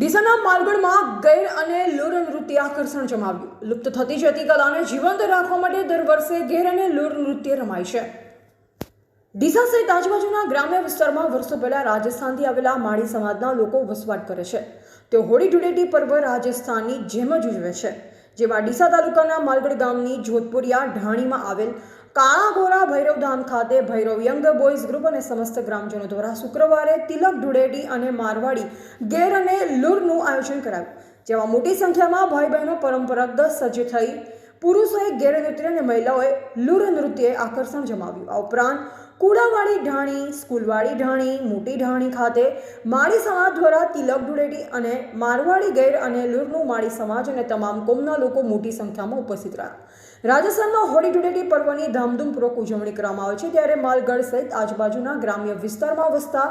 ડીસાના માલગઢમાં ગૈર અને લુર નૃત્ય આકર્ષણ જમાવ્યું. લુપ્ત થતી જતી કલાને જીવંત રાખવા માટે દર વર્ષે ગેર અને લુર નૃત્ય રમાય છે. ડીસા સહિત આજુબાજુના ગ્રામ્ય વિસ્તારમાં વર્ષો પહેલા રાજસ્થાનથી આવેલા માળી સમાજના લોકો વસવાટ કરે છે. તેઓ હોળી ધૂળેટી પર્વ રાજસ્થાનની જેમ જ ઉજવે છે. જેમાં ડીસા તાલુકાના માલગઢ ગામની જોધપુરિયા ઢાણીમાં આવેલ કાળા ગોરા ભૈરવધામ ખાતે ભૈરવ યંગ બોયઝ ગ્રુપ અને સમસ્ત ગ્રામજનો દ્વારા શુક્રવારે તિલક ધૂળેટી અને મારવાડી ગેર અને લુરનું આયોજન કરાયું, જેમાં મોટી સંખ્યામાં ભાઈ બહેનો પરંપરાગત સજ્જ થઈ પુરુષોએ ગેર નૃત્ય અને મહિલાઓએ લુર નૃત્યે આકર્ષણ જમાવ્યું. આ ઉપરાંત કુડાવાડી ઢાણી સ્કૂલવાડી ઢાણી, મોટી ઢાણી ખાતે માળી સમાજ દ્વારા તિલક ધૂળેટી અને મારવાડી ગેર અને લુરનું માળી સમાજ અને તમામ કોમના લોકો મોટી સંખ્યામાં ઉપસ્થિત રહ્યા. રાજસ્થાનમાં હોળી ધૂળેટી પર્વની ધામધૂમપૂર્વક ઉજવણી કરવામાં આવે છે, ત્યારે માલગઢ સહિત આજુબાજુના ગ્રામ્ય વિસ્તારમાં વસતા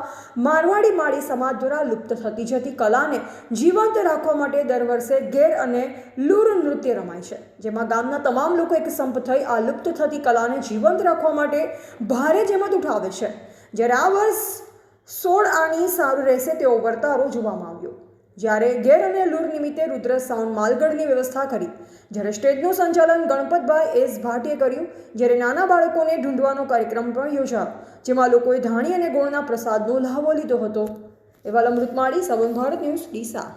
મારવાડી માળી સમાજ દ્વારા લુપ્ત થતી જતી કલાને જીવંત રાખવા માટે દર વર્ષે ગેર અને લુર નૃત્ય રમાય છે, જેમાં ગામના તમામ લોકો એક સંપ થઈ આ લુપ્ત થતી કલાને જીવંત રાખવા માટે ભારે જેમત ઉઠાવે છે. જ્યારે આ વર્ષ સોળ આની સારું રહેશે તેવો વર્તારો જોવામાં આવ્યો. જ્યારે ગેર અને લૂર નિમિત્તે રુદ્ર સાઉન્ડ માલગઢની વ્યવસ્થા કરી. જ્યારે સ્ટેજનું સંચાલન ગણપતભાઈ એસ ભાટીએ કર્યું. જ્યારે નાના બાળકોને ઢૂંઢવાનો કાર્યક્રમ પણ યોજાયો. જેમાં લોકોએ ધાણી અને ગોળના પ્રસાદનો લહાવો લીધો હતો. એવા અમૃતમાળી સવન ભારત ન્યૂઝ, ડીસા.